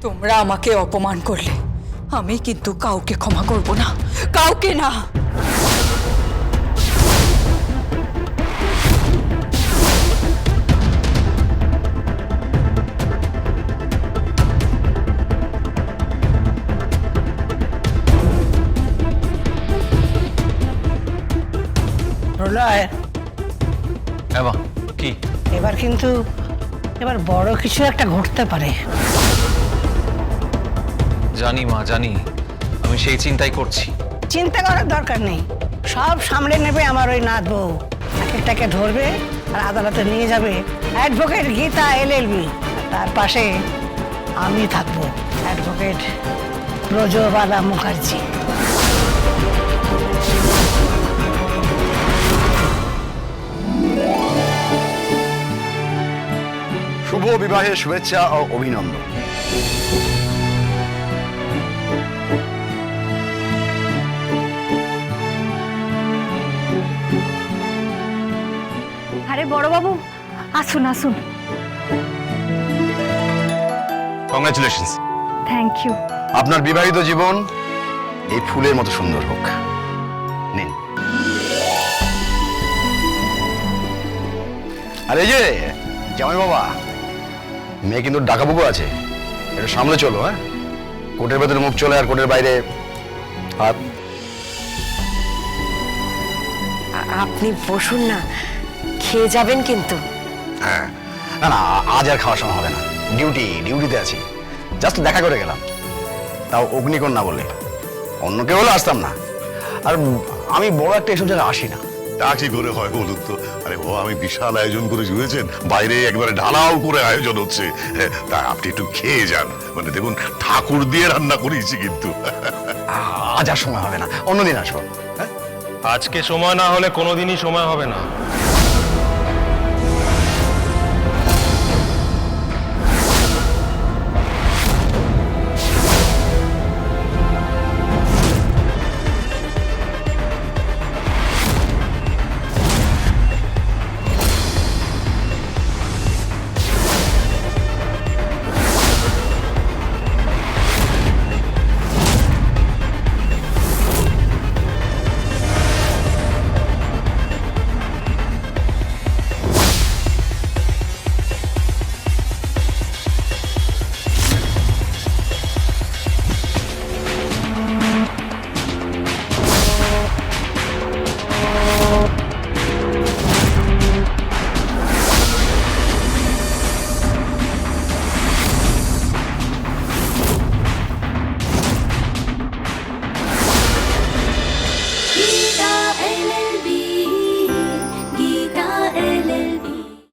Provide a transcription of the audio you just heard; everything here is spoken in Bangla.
তোমরা আমাকে অপমান করলে। আমি কিন্তু কাউকে ক্ষমা করব না। কাউকে না। প্রলয় এবা কি? এবার কিন্তু এবার বড় কিছু একটা ঘটতে পারে। জানি মা জানি। আমি সেই চিন্তাই করছি। চিন্তা করার দরকার নেই। সব সামলে নেবে আমার ওই নাথ বউ। এক একটাকে ধরবে আর আদালতে নিয়ে যাবে। অ্যাডভোকেট গীতা এলএলবি তার পাশে আমি থাকব। অ্যাডভোকেট ব্রজবালা মুখার্জি। শুভ বিবাহের শুভেচ্ছা ও অভিনন্দন। বড়বাবু আসুন আসুন। কংগ্রাচুলেশনস থ্যাংক ইউ আপনার বিবাহিত জীবন এই ফুলের মতো সুন্দর হোক। নিন। আর এই যে জামাই বাবা মেয়ে কিন্তু ডাকাবুকু আছে। এটা সামলে চলো হ্যাঁ? কোটের ভেতরে মুখ চলে আর কোটের বাইরে। হাত আপনি বসুন না। খেয়ে যাবেন কিন্তু। হ্যাঁ। না না আজ আর খাওয়ার সময় হবে না। ডিউটি ডিউটিতে আছি। জাস্ট দেখা করে গেলাম। তাও অগ্নিকন্যা বলে অন্য কেউ হলে আসতাম না। আর আমি বড় একটা এসব জায়গায় আসি না। তা কি করে হয় বলুন তো। আরে ও আমি বিশাল আয়োজন করে শুনেছেন বাইরে একবারে ঢালাও করে আয়োজন হচ্ছে। হ্যাঁ, তা আপনি একটু খেয়ে যান। মানে দেখুন ঠাকুর দিয়ে রান্না করিয়েছি কিন্তু। আজ আর সময় হবে না। অন্যদিন আসব। হ্যাঁ আজকে সময় না হলে কোনোদিনই সময় হবে না।